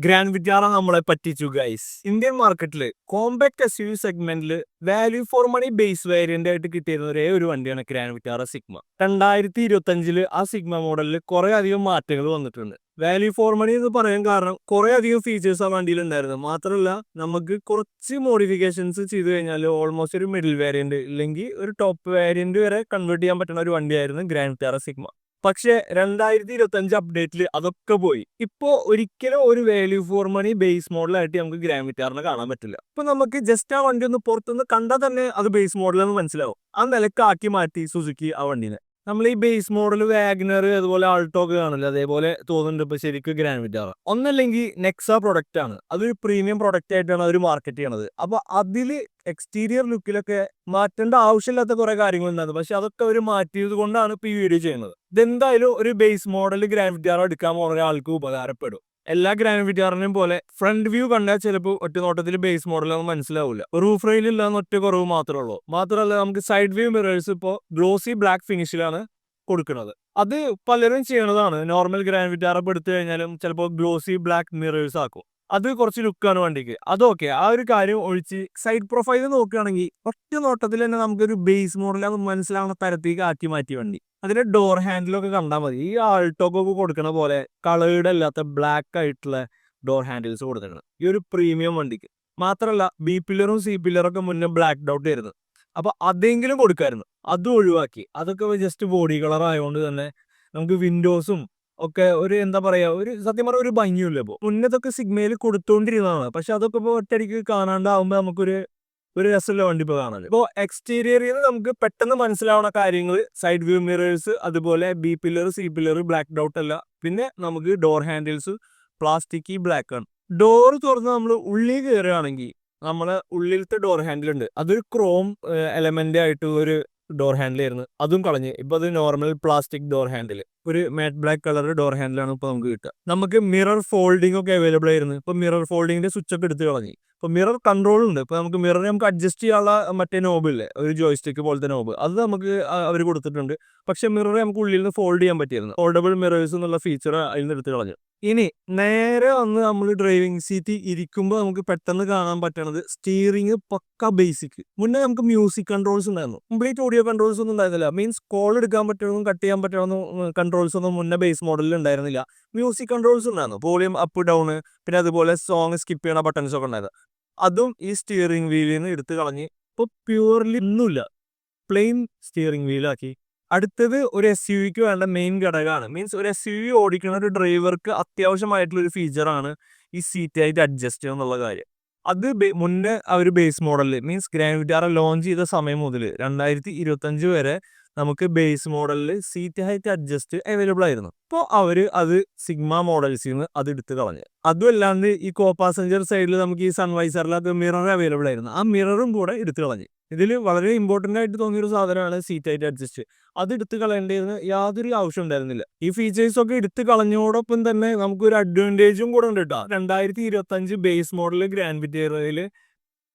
Grand Vitara നമ്മളെ പറ്റിച്ചു guys Indian മാർക്കറ്റിൽ കോമ്പാക്ട് എസ് യു സെഗ്മെന്റിൽ value for money base variant ആയിട്ട് കിട്ടിയിരുന്ന ഒരേ ഒരു വണ്ടിയാണ് ഗ്രാൻഡ് വിറ്റാറ സിഗ്മ രണ്ടായിരത്തി ഇരുപത്തി അഞ്ചിൽ ആ സിഗ്മ മോഡലിൽ കുറെ അധികം മാറ്റങ്ങൾ വന്നിട്ടുണ്ട്. വാല്യൂ ഫോർ മണി എന്ന് പറയാൻ കാരണം കുറെ അധികം ഫീച്ചേഴ്സ് ആ വണ്ടിയിൽ ഉണ്ടായിരുന്നു. മാത്രമല്ല നമുക്ക് കുറച്ച് മോഡിഫിക്കേഷൻസ് ചെയ്തു കഴിഞ്ഞാൽ ഓൾമോസ്റ്റ് ഒരു മിഡിൽ വേരിയന്റ് ഇല്ലെങ്കിൽ ഒരു ടോപ്പ് വേരിയന്റ് വരെ കൺവേർട്ട് ചെയ്യാൻ പറ്റുന്ന ഒരു വണ്ടിയായിരുന്നു ഗ്രാൻഡ് വിറ്റാറ സിഗ്മ പക്ഷെ രണ്ടായിരത്തി ഇരുപത്തി അഞ്ച് അപ്ഡേറ്റിൽ അതൊക്കെ പോയി. ഇപ്പോ ഒരിക്കലും ഒരു വാല്യൂ ഫോർ മണി ബേസ് മോഡലായിട്ട് നമുക്ക് ഗ്രാമിറ്റാറിനെ കാണാൻ പറ്റില്ല. ഇപ്പൊ നമുക്ക് ജസ്റ്റ് ആ വണ്ടി ഒന്ന് പുറത്തുനിന്ന് കണ്ടാൽ തന്നെ അത് ബേസ് മോഡലെന്ന് മനസ്സിലാവും. ആ നിലക്കാക്കി മാറ്റി സുസുക്കി ആ വണ്ടീനെ. നമ്മൾ ഈ ബേസ് മോഡൽ വാഗ്നർ അതുപോലെ ആൾട്ടോ ഒക്കെ കാണില്ല അതേപോലെ തോന്നുന്നുണ്ട് ഇപ്പൊ ശരിക്കും ഗ്രാൻവിറ്റ് ആണ്. ഒന്നല്ലെങ്കിൽ നെക്സ പ്രൊഡക്റ്റ് ആണ്. അതൊരു പ്രീമിയം പ്രൊഡക്റ്റ് ആയിട്ടാണ് അവർ മാർക്കറ്റ് ചെയ്യണത്. അപ്പൊ അതിൽ എക്സ്റ്റീരിയർ ലുക്കിലൊക്കെ മാറ്റേണ്ട ആവശ്യമില്ലാത്ത കുറെ കാര്യങ്ങൾ ഉണ്ടായത് പക്ഷെ അതൊക്കെ അവർ മാറ്റിയത് കൊണ്ടാണ് ഇപ്പൊ ഈ വീഡിയോ ചെയ്യുന്നത്. ഇതെന്തായാലും ഒരു ബേസ് മോഡൽ ഗ്രാൻവിറ്റ് എടുക്കാൻ പോകുന്ന ഒരാൾക്ക് ഉപകാരപ്പെടും. എല്ലാ ഗ്രാൻഡ് വിറ്റാറിനെയും പോലെ ഫ്രണ്ട് വ്യൂ കണ്ടാൽ ചിലപ്പോൾ ഒറ്റ നോട്ടത്തിൽ ബേസ് മോഡലൊന്നും മനസ്സിലാവില്ല റൂഫ് റെയിൽ ഇല്ലാന്ന് ഒറ്റ കുറവ് മാത്രമേ ഉള്ളൂ. മാത്രമല്ല നമുക്ക് സൈഡ് വ്യൂ മിറേഴ്സ് ഇപ്പോൾ ഗ്ലോസി ബ്ലാക്ക് ഫിനിഷിലാണ് കൊടുക്കുന്നത്. അത് പലരും ചെയ്യണതാണ്. നോർമൽ ഗ്രാൻഡ് വിറ്റാറപ്പ് എടുത്തു കഴിഞ്ഞാലും ചിലപ്പോൾ ഗ്ലോസി ബ്ലാക്ക് മിറേഴ്സ് ആക്കും. അത് കുറച്ച് ലുക്കാണ് വണ്ടിക്ക്. അതൊക്കെ ആ ഒരു കാര്യം ഒഴിച്ച് സൈഡ് പ്രൊഫൈൽ നോക്കുകയാണെങ്കിൽ ഒറ്റ നോട്ടത്തിൽ തന്നെ നമുക്കൊരു ബേസ് മോഡൽ അത് മനസ്സിലാവുന്ന തരത്തേക്ക് ആക്കി മാറ്റി വണ്ടി. അതിന്റെ ഡോർ ഹാൻഡിലൊക്കെ കണ്ടാൽ മതി. ഈ ആൾട്ടോക്കൊക്കെ കൊടുക്കണ പോലെ കളേർഡ് അല്ലാത്ത ബ്ലാക്ക് ആയിട്ടുള്ള ഡോർ ഹാൻഡിൽസ് കൊടുത്തിട്ടുണ്ട്. ഈ ഒരു പ്രീമിയം വണ്ടിക്ക്. മാത്രമല്ല ബി പില്ലറും സി പില്ലറൊക്കെ മുന്നേ ബ്ലാക്ക് ഡൗട്ട് ആയിരുന്നു. അപ്പൊ അതെങ്കിലും കൊടുക്കായിരുന്നു. അതും ഒഴിവാക്കി. അതൊക്കെ ജസ്റ്റ് ബോഡി കളർ ആയതുകൊണ്ട് തന്നെ നമുക്ക് വിൻഡോസും ഒക്കെ ഒരു എന്താ പറയാ ഒരു സത്യം പറഞ്ഞ ഒരു ഭംഗിയില്ല ഇപ്പൊ. മുന്നതൊക്കെ സിഗ്മയിൽ കൊടുത്തോണ്ടിരുന്നതാണ്. പക്ഷെ അതൊക്കെ ഇപ്പൊ ഒറ്റയടിക്ക് കാണാണ്ടാവുമ്പോ നമുക്കൊരു ഒരു രസമുള്ള വണ്ടി ഇപ്പൊ കാണാൻ ഇപ്പോൾ എക്സ്റ്റീരിയറിൽ നിന്ന് നമുക്ക് പെട്ടെന്ന് മനസ്സിലാവുന്ന കാര്യങ്ങൾ സൈഡ് വ്യൂ മിറേഴ്സ് അതുപോലെ B pillar C pillar black doubt അല്ല. പിന്നെ നമുക്ക് ഡോർ ഹാൻഡിൽസ് പ്ലാസ്റ്റിക് ബ്ലാക്ക് ആണ്. ഡോർ തുറന്ന് നമ്മൾ ഉള്ളിൽ കയറുകയാണെങ്കിൽ നമ്മളെ ഉള്ളിലത്തെ ഡോർ ഹാൻഡിൽ ഉണ്ട്. അതൊരു ക്രോം എലമെന്റ് ആയിട്ടുള്ള ഒരു ഡോർ ഹാൻഡിലായിരുന്നു അതും കളഞ്ഞ്. ഇപ്പൊ അത് നോർമൽ പ്ലാസ്റ്റിക് ഡോർ ഹാൻഡിൽ ഒരു മാറ്റ് ബ്ലാക്ക് കളർ ഡോർ ഹാൻഡിലാണ് ഇപ്പൊ നമുക്ക് കിട്ടുക. നമുക്ക് മിറർ ഫോൾഡിംഗ് ഒക്കെ അവൈലബിൾ ആയിരുന്നു. ഇപ്പൊ മിറർ ഫോൾഡിങ്ങിന്റെ സ്വിച്ച് ഒക്കെ എടുത്ത് കളഞ്ഞു. ഇപ്പൊ മിറർ കൺട്രോൾ ഉണ്ട്. ഇപ്പൊ നമുക്ക് മിറർ നമുക്ക് അഡ്ജസ്റ്റ് ചെയ്യാനുള്ള മറ്റേ നോബ് ഇല്ലേ? ഒരു ജോയ്സ്റ്റിക്ക് പോലത്തെ നോബ് അത് നമുക്ക് അവർ കൊടുത്തിട്ടുണ്ട്. പക്ഷെ മിറർ നമുക്ക് ഉള്ളിൽ നിന്ന് ഫോൾഡ് ചെയ്യാൻ പറ്റിയിരുന്നു. ഫോൾഡബിൾ മിറേഴ്സ് എന്നുള്ള ഫീച്ചർ അതിൽ നിന്ന് എടുത്ത് കളഞ്ഞു. ഇനി നേരെ വന്ന് നമ്മൾ ഡ്രൈവിംഗ് സീറ്റ് ഇരിക്കുമ്പോൾ നമുക്ക് പെട്ടെന്ന് കാണാൻ പറ്റണത് സ്റ്റിയറിംഗ് പക്ക ബേസിക് മുന്നേ നമുക്ക് മ്യൂസിക് കൺട്രോൾസ് ഉണ്ടായിരുന്നു. കംപ്ലീറ്റ് ഓഡിയോ കൺട്രോൾസ് ഒന്നും ഉണ്ടായിരുന്നില്ല. മീൻസ് കോൾ എടുക്കാൻ പറ്റണമെന്നും കട്ട് ചെയ്യാൻ പറ്റണമെന്നും കൺട്രോൾസ് ഒന്നും മുന്നേ ബേസ് മോഡലിൽ ഉണ്ടായിരുന്നില്ല. മ്യൂസിക് കൺട്രോൾസ് ഉണ്ടായിരുന്നു. വോളിയം അപ്പ് ഡൗൺ പിന്നെ അതുപോലെ സോങ് സ്കിപ്പ് ചെയ്യണ ബട്ടൺസ് ഒക്കെ ഉണ്ടായിരുന്നു. അതും ഈ സ്റ്റിയറിംഗ് വീലിൽ നിന്ന് എടുത്തു കളഞ്ഞ് ഇപ്പോൾ പ്യൂർലി ഒന്നുമില്ല. പ്ലെയിൻ സ്റ്റിയറിംഗ് വീലാക്കി അടുത്തത് ഒരു എസ് യു വിക്ക് വേണ്ട മെയിൻ ഘടകമാണ്. മീൻസ് ഒരു എസ് യു വി ഓടിക്കുന്ന ഒരു ഡ്രൈവർക്ക് അത്യാവശ്യമായിട്ടുള്ള ഒരു ഫീച്ചറാണ് ഈ സീറ്റ് ആയിട്ട് അഡ്ജസ്റ്റ് എന്നുള്ള കാര്യം. അത് മുന്നേ ഒരു ബേസ് മോഡലിൽ മീൻസ് ഗ്രാൻഡ് വിറ്റാറ ലോഞ്ച് ചെയ്ത സമയം മുതൽ രണ്ടായിരത്തി ഇരുപത്തഞ്ച് വരെ നമുക്ക് ബേസ് മോഡലിൽ സീറ്റ് ഹൈറ്റ് അഡ്ജസ്റ്റ് അവൈലബിൾ ആയിരുന്നു. അപ്പോൾ അവർ അത് സിഗ്മ മോഡൽസിൽ നിന്ന് അത് എടുത്ത് കളഞ്ഞു. അതുമല്ലാണ്ട് ഈ കോ പാസഞ്ചർ സൈഡിൽ നമുക്ക് ഈ സൺവൈസറിലൊക്കെ മിറർ അവൈലബിൾ ആയിരുന്നു. ആ മിററും കൂടെ എടുത്ത് കളഞ്ഞു. ഇതിൽ വളരെ ഇമ്പോർട്ടന്റ് ആയിട്ട് തോന്നിയൊരു സാധനമാണ് സീറ്റ് ഹൈറ്റ് അഡ്ജസ്റ്റ് അത് എടുത്ത് കളയേണ്ടിയിരുന്ന യാതൊരു ആവശ്യം ഉണ്ടായിരുന്നില്ല. ഈ ഫീച്ചേഴ്സ് ഒക്കെ എടുത്ത് കളഞ്ഞോടൊപ്പം തന്നെ നമുക്കൊരു അഡ്വാന്റേജും കൂടെ ഉണ്ട് കേട്ടോ രണ്ടായിരത്തി ഇരുപത്തഞ്ച് ബേസ് മോഡൽ ഗ്രാൻഡ് വിറ്റേറിയയിൽ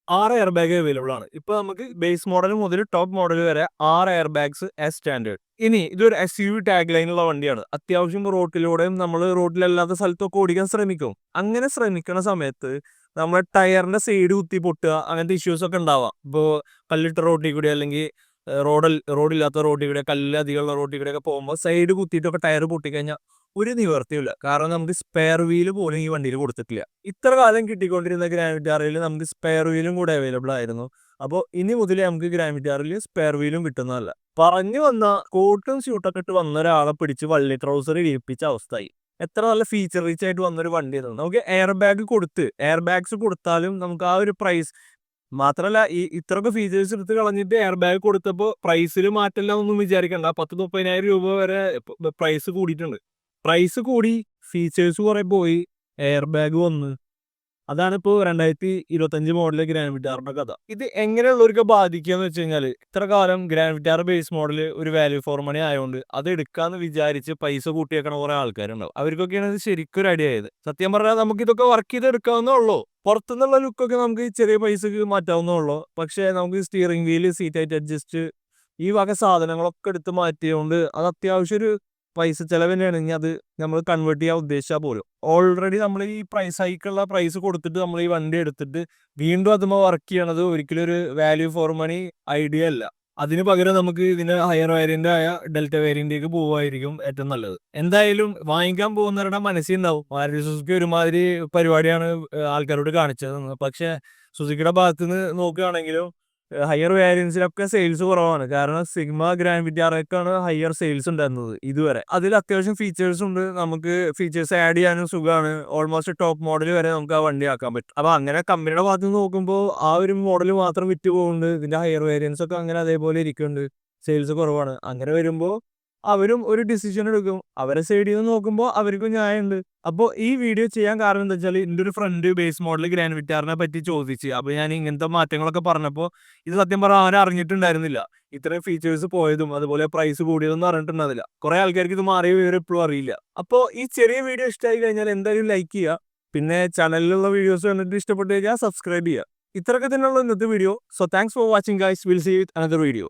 ആറ് എയർ ബാഗ് അവൈലബിൾ ആണ്. ഇപ്പൊ നമുക്ക് ബേസ് മോഡൽ മുതൽ ടോപ്പ് മോഡൽ വരെ ആറ് എയർ ബാഗ്സ് എസ് സ്റ്റാൻഡേർഡ് ഇനി ഇതൊരു എസ് യു ടാഗ് ലൈനുള്ള വണ്ടിയാണ്. അത്യാവശ്യം റോട്ടിലൂടെയും നമ്മൾ റോഡിലല്ലാത്ത സ്ഥലത്തൊക്കെ ഓടിക്കാൻ ശ്രമിക്കും. അങ്ങനെ ശ്രമിക്കുന്ന സമയത്ത് നമ്മുടെ ടയറിന്റെ സൈഡ് കുത്തി പൊട്ടുക അങ്ങനത്തെ ഇഷ്യൂസ് ഒക്കെ ഉണ്ടാവാം. ഇപ്പോൾ കല്ലിട്ട റോട്ടിൽ കൂടി അല്ലെങ്കിൽ റോഡിൽ റോഡില്ലാത്ത റോട്ടിൽ കൂടെ കല്ല് അധികമുള്ള റോട്ടിൽ കൂടെ ഒക്കെ പോകുമ്പോൾ സൈഡ് കുത്തിയിട്ടൊക്കെ ടയർ പൊട്ടിക്കഴിഞ്ഞാൽ ഒരു നിവർത്തിയില്ല കാരണം നമുക്ക് സ്പെയർ വീൽ പോലും ഈ വണ്ടിയിൽ കൊടുത്തിട്ടില്ല. ഇത്ര കാലം കിട്ടിക്കൊണ്ടിരുന്ന ഗ്രാമിറ്റാറിൽ നമുക്ക് സ്പെയർ വീലും കൂടെ അവൈലബിൾ ആയിരുന്നു. അപ്പോൾ ഇനി മുതൽ നമുക്ക് ഗ്രാമിറ്റാറിൽ സ്പെയർ വീലും കിട്ടുന്നതല്ല. പറഞ്ഞു വന്ന കോട്ടും സ്യൂട്ടൊക്കെ ഇട്ട് വന്ന ഒരാളെ പിടിച്ച് വള്ളി ട്രൗസർ ഇടിപ്പിച്ച അവസ്ഥയായി. എത്ര നല്ല ഫീച്ചർ റീച്ച് ആയിട്ട് വന്നൊരു വണ്ടിയായിരുന്നു. നമുക്ക് എയർ ബാഗ് കൊടുത്ത് എയർ ബാഗ്സ് കൊടുത്താലും നമുക്ക് ആ ഒരു പ്രൈസ് മാത്രമല്ല ഈ ഇത്രയൊക്കെ ഫീച്ചേഴ്സ് എടുത്ത് കളഞ്ഞിട്ട് എയർ ബാഗ് കൊടുത്തപ്പോൾ പ്രൈസിൽ മാറ്റില്ല എന്നൊന്നും വിചാരിക്കണ്ട. പത്ത് മുപ്പതിനായിരം രൂപ വരെ പ്രൈസ് കൂടിയിട്ടുണ്ട്. പ്രൈസ് കൂടി ഫീച്ചേഴ്സ് കുറെ പോയി എയർ ബാഗ് വന്ന്. അതാണ് ഇപ്പോൾ രണ്ടായിരത്തി ഇരുപത്തഞ്ച് മോഡലിലെ ഗ്രാൻഡ് വിറ്റാറിന്റെ കഥ. ഇത് എങ്ങനെയുള്ളവർക്ക് ബാധിക്കുക എന്ന് വെച്ച് കഴിഞ്ഞാൽ ഇത്ര കാലം ഗ്രാൻഡ് വിറ്റാർ ബേസ് മോഡൽ ഒരു വാല്യൂ ഫോർ മണി ആയതുകൊണ്ട് അത് എടുക്കാന്ന് വിചാരിച്ച് പൈസ കൂട്ടിയേക്കണ കുറെ ആൾക്കാരുണ്ടാവും. അവർക്കൊക്കെയാണ് ഇത് ശരിക്കും ഒരു ഐഡിയ ആയത്. സത്യം പറഞ്ഞാൽ നമുക്ക് ഇതൊക്കെ വർക്ക് ചെയ്ത് എടുക്കാവുന്നേ ഉള്ളൂ പുറത്തുനിന്നുള്ള ലുക്കൊക്കെ നമുക്ക് ചെറിയ പൈസക്ക് മാറ്റാവുന്നേ ഉള്ളൂ. പക്ഷേ നമുക്ക് സ്റ്റിയറിംഗ് വീൽ സീറ്റ് ആയിട്ട് അഡ്ജസ്റ്റ് ഈ വക സാധനങ്ങളൊക്കെ എടുത്ത് മാറ്റിയതുകൊണ്ട് അത് അത്യാവശ്യം ഒരു പൈസ ചെലവ് തന്നെയാണെങ്കിൽ അത് നമ്മൾ കൺവേർട്ട് ചെയ്യാൻ ഉദ്ദേശിച്ചാൽ പോലും. ഓൾറെഡി നമ്മൾ ഈ പ്രൈസ് ഹൈക്കുള്ള പ്രൈസ് കൊടുത്തിട്ട് നമ്മൾ ഈ വണ്ടി എടുത്തിട്ട് വീണ്ടും അതുമ്പോൾ വർക്ക് ചെയ്യണത് ഒരിക്കലും ഒരു വാല്യൂ ഫോർ മണി ഐഡിയ അല്ല. അതിന് പകരം നമുക്ക് ഇതിന്റെ ഹയർ വേരിയന്റ് ആയ ഡെൽറ്റ വേരിയന്റിലേക്ക് പോവായിരിക്കും ഏറ്റവും നല്ലത്. എന്തായാലും വാങ്ങിക്കാൻ പോകുന്നവരുടെ മനസ്സിൽ ഉണ്ടാവും മാരുതി സുസുക്കി ഒരുമാതിരി പരിപാടിയാണ് ആൾക്കാരോട് കാണിച്ചത് പക്ഷെ സുസുക്കിയുടെ ഭാഗത്ത് നിന്ന് നോക്കുകയാണെങ്കിലും ഹയർ വേരിയൻസിലൊക്കെ സെയിൽസ് കുറവാണ്. കാരണം സിഗ്മ ഗ്രാൻഡ് വിറ്റാറൊക്കെയാണ് ഹയർ സെയിൽസ് ഉണ്ടായിരുന്നത് ഇതുവരെ. അതിൽ അത്യാവശ്യം ഫീച്ചേഴ്സ് ഉണ്ട്. നമുക്ക് ഫീച്ചേഴ്സ് ആഡ് ചെയ്യാനും സുഖമാണ്. ഓൾമോസ്റ്റ് ടോപ്പ് മോഡൽ വരെ നമുക്ക് ആ വണ്ടി ആക്കാൻ പറ്റും. അപ്പൊ അങ്ങനെ കമ്പനിയുടെ ഭാഗത്ത് നോക്കുമ്പോൾ ആ ഒരു മോഡൽ മാത്രം വിറ്റ് പോകുന്നുണ്ട് ഇതിന്റെ ഹയർ വേരിയൻസ് ഒക്കെ അങ്ങനെ അതേപോലെ ഇരിക്കുന്നുണ്ട്. സെയിൽസ് കുറവാണ്. അങ്ങനെ വരുമ്പോൾ അവരും ഒരു ഡിസിഷൻ എടുക്കും. അവരെ സൈഡിൽ നിന്ന് നോക്കുമ്പോൾ അവർക്കും ന്യായമുണ്ട്. അപ്പോൾ ഈ വീഡിയോ ചെയ്യാൻ കാരണം എന്താ വെച്ചാൽ എന്റെ ഒരു ഫ്രണ്ട് ബേസ് മോഡൽ ഗ്രാൻഡ് വിറ്റാറിനെ പറ്റി ചോദിച്ച്. അപ്പോൾ ഞാൻ ഇങ്ങനത്തെ മാറ്റങ്ങളൊക്കെ പറഞ്ഞപ്പോൾ ഇത് സത്യം പറഞ്ഞാൽ അവൻ അറിഞ്ഞിട്ടുണ്ടായിരുന്നില്ല. ഇത്രയും ഫീച്ചേഴ്സ് പോയതും അതുപോലെ പ്രൈസ് കൂടിയതൊന്നും അറിഞ്ഞിട്ടുണ്ടാവില്ല കുറെ ആൾക്കാർക്ക് ഇത് മാറിയ വിവരം ഇപ്പോഴും അറിയില്ല. അപ്പോൾ ഈ ചെറിയ വീഡിയോ ഇഷ്ടമായി കഴിഞ്ഞാൽ എന്തായാലും ലൈക്ക് ചെയ്യുക പിന്നെ ചാനലിലുള്ള വീഡിയോസ് കണ്ടിട്ട് ഇഷ്ടപ്പെട്ട് കഴിഞ്ഞാൽ സബ്സ്ക്രൈബ് ചെയ്യുക ഇത്രയൊക്കെ തന്നെയുള്ള ഇന്നത്തെ video so thanks for watching guys will see with another video